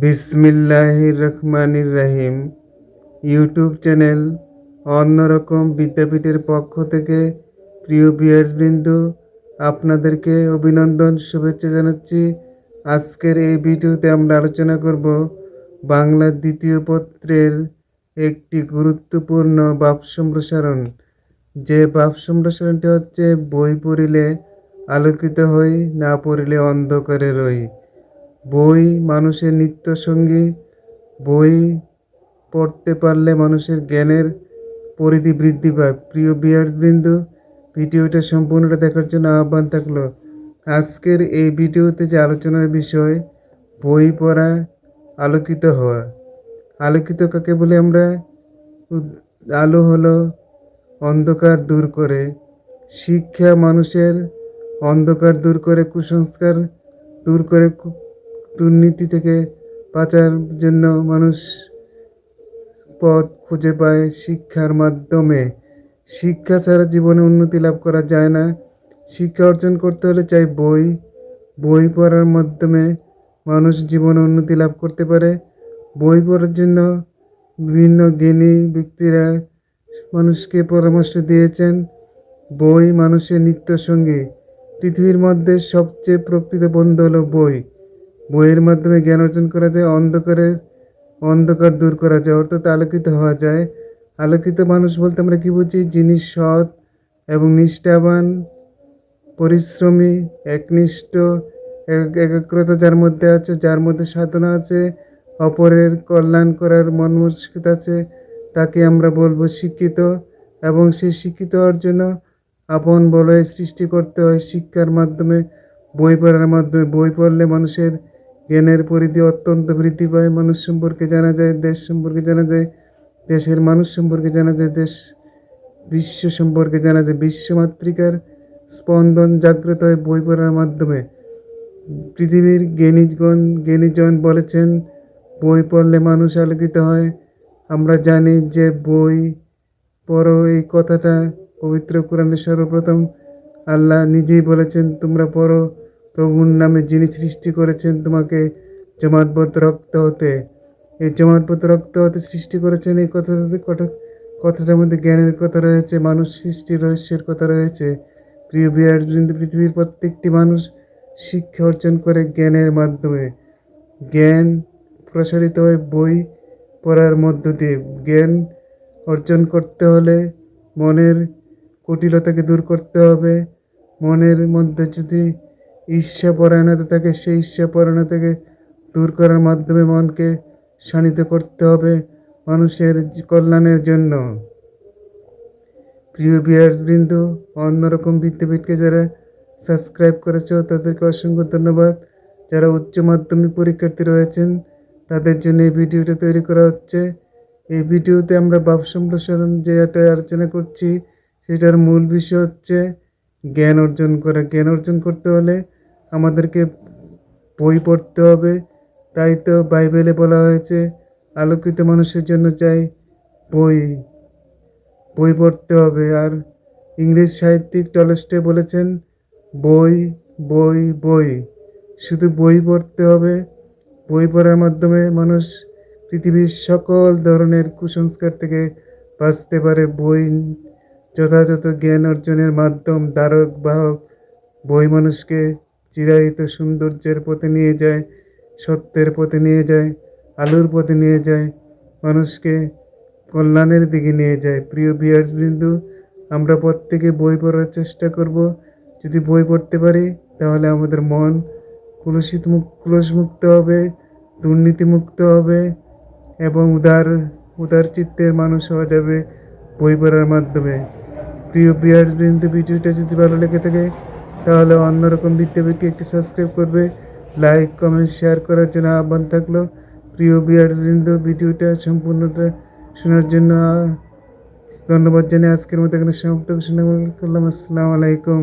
বিসমিল্লাহির রহমানির রহিম। YouTube channel অন্যরকম বিদ্যাপীঠের পক্ষ থেকে প্রিয় বিয়ার্সবৃন্দু আপনাদেরকে অভিনন্দন, শুভেচ্ছা জানাচ্ছি। আজকের এই ভিডিওতে আমরা আলোচনা করব বাংলার দ্বিতীয় পত্রের একটি গুরুত্বপূর্ণ বাপ সম্প্রসারণ। যে বাপ সম্প্রসারণটি হচ্ছে বই পড়িলে আলোকিত হই, না পড়িলে অন্ধকারে রই। বই মানুষের নিত্য সঙ্গী বই পড়তে পারলে মানুষের জ্ঞানের পরিধি বৃদ্ধি পায়। প্রিয় বিয়ার্সবৃন্দু, ভিডিওটা সম্পূর্ণটা দেখার জন্য আহ্বান থাকল। আজকের এই ভিডিওতে যে আলোচনার বিষয়, বই পড়া, আলোকিত হওয়া। আলোকিত কাকে বলে আমরা? আলো হলো অন্ধকার দূর করে। শিক্ষা মানুষের অন্ধকার দূর করে, কুসংস্কার দূর করে দুর্নীতি থেকে বাঁচার জন্য মানুষ পথ খুঁজে পায় শিক্ষার মাধ্যমে। শিক্ষা ছাড়া জীবনে উন্নতি লাভ করা যায় না। শিক্ষা অর্জন করতে হলে চাই বই। বই পড়ার মাধ্যমে মানুষ জীবনে উন্নতি লাভ করতে পারে। বই পড়ার জন্য বিভিন্ন জ্ঞানী ব্যক্তিরা মানুষকে পরামর্শ দিয়েছেন। বই মানুষের নিত্য সঙ্গী পৃথিবীর মধ্যে সবচেয়ে প্রকৃত বন্ধু হলো বই। বইয়ের মাধ্যমে জ্ঞান অর্জন করা যায় অন্ধকারের অন্ধকার দূর করা যায়। অর্থাৎ আলোকিত হওয়া যায়। আলোকিত মানুষ বলতে আমরা কী বুঝি? যিনি সৎ এবং নিষ্ঠাবান, পরিশ্রমী, একনিষ্ঠ এক- একাগ্রতা যার মধ্যে আছে, যার মধ্যে সাধনা আছে, অপরের কল্যাণ করার মনমস্কিত আছে, তাকে আমরা বলব শিক্ষিত এবং সেই শিক্ষিত হওয়ার জন্য আপন বলয় সৃষ্টি করতে হয় শিক্ষার মাধ্যমে, বই পড়ার মাধ্যমে। বই পড়লে মানুষের জ্ঞানের পরিধি অত্যন্ত বৃদ্ধি পায়। মানুষ সম্পর্কে জানা যায়, দেশ সম্পর্কে জানা যায়, দেশের মানুষ সম্পর্কে জানা যায়, দেশ বিশ্ব সম্পর্কে জানা যায়। বিশ্বমাতৃকার স্পন্দন জাগ্রত হয় বই পড়ার মাধ্যমে। পৃথিবীর জ্ঞানীগণ, জ্ঞানীজন বলেছেন, বই পড়লে মানুষ আলোকিত হয়। আমরা জানি যে বই পড়ো, এই কথাটা পবিত্র কোরআনে সর্বপ্রথম। আল্লাহ নিজেই বলেছেন, তোমরা পড়ো প্রভুর নামে যিনি সৃষ্টি করেছেন তোমাকে জমাটবদ্ধ রক্ত হতে, এই জমাটবদ্ধ রক্ত হতে সৃষ্টি করেছেন, এই কথাটাতে কথা কথাটার মধ্যে জ্ঞানের কথা রয়েছে, মানুষ সৃষ্টি রহস্যের কথা রয়েছে। প্রিয় বিহার পৃথিবীর প্রত্যেকটি মানুষ শিক্ষা অর্জন করে জ্ঞানের মাধ্যমে। জ্ঞান প্রসারিত হয় বই পড়ার মধ্য দিয়ে। জ্ঞান অর্জন করতে হলে মনের কুটিলতাকে দূর করতে হবে। মনের মধ্যে যদি ঈর্ষা পরায়ণতা থাকে, সেই ঈর্ষা পরায়ণতাকে দূর করার মাধ্যমে মনকে শানিত করতে হবে মানুষের কল্যাণের জন্য। প্রিয় বিয়ার্স বৃন্দ অন্যরকম বিদ্যাপীঠকে যারা সাবস্ক্রাইব করেছ, তাদেরকে অসংখ্য ধন্যবাদ। যারা উচ্চ মাধ্যমিক পরীক্ষার্থী রয়েছেন, তাদের জন্য এই ভিডিওটা তৈরি করা হচ্ছে। এই ভিডিওতে আমরা ভাব সম্প্রসারণ যেটা আলোচনা করছি, সেটার মূল বিষয় হচ্ছে জ্ঞান অর্জন করা। জ্ঞান অর্জন করতে হলে আমাদেরকে বই পড়তে হবে। তাই তো বাইবেলে বলা হয়েছে, আলোকিত মানুষের জন্য চাই বই। বই পড়তে হবে। আর ইংরেজ সাহিত্যিক টলস্টে বলেছেন, বই বই বই। শুধু বই পড়তে হবে। বই পড়ার মাধ্যমে মানুষ পৃথিবীর সকল ধরনের কুসংস্কার থেকে বাঁচতে পারে। বই যথাযথ জ্ঞান অর্জনের মাধ্যম দ্বারক বাহক, বই মানুষকে চিরায়িত সৌন্দর্যের পথে নিয়ে যায়, সত্যের পথে নিয়ে যায়, আলোর পথে নিয়ে যায়, মানুষকে কল্যাণের দিকে নিয়ে যায়। প্রিয় বিয়ার্স বিন্দু, আমরা প্রত্যেকে বই পড়ার চেষ্টা করব। যদি বই পড়তে পারি, তাহলে আমাদের মন কুলসিত মুক কুলসমুক্ত হবে, দুর্নীতিমুক্ত হবে এবং উদার উদার চিত্তের মানুষ হওয়া যাবে বই পড়ার মাধ্যমে। প্রিয় বিয়ার্স বিন্দু, ভিডিওটা যদি ভালো লেগে থাকে তাহলে অন্যরকম বিদ্যাপীঠকে একটি সাবস্ক্রাইব করবে। লাইক কমেন্ট শেয়ার করার জন্য আহ্বান থাকল। প্রিয় বিয়ার বিন্দু ভিডিওটা সম্পূর্ণটা শোনার জন্য ধন্যবাদ জানিয়ে আজকের মতো এখানে সমাপ্ত করলাম আসসালামু আলাইকুম।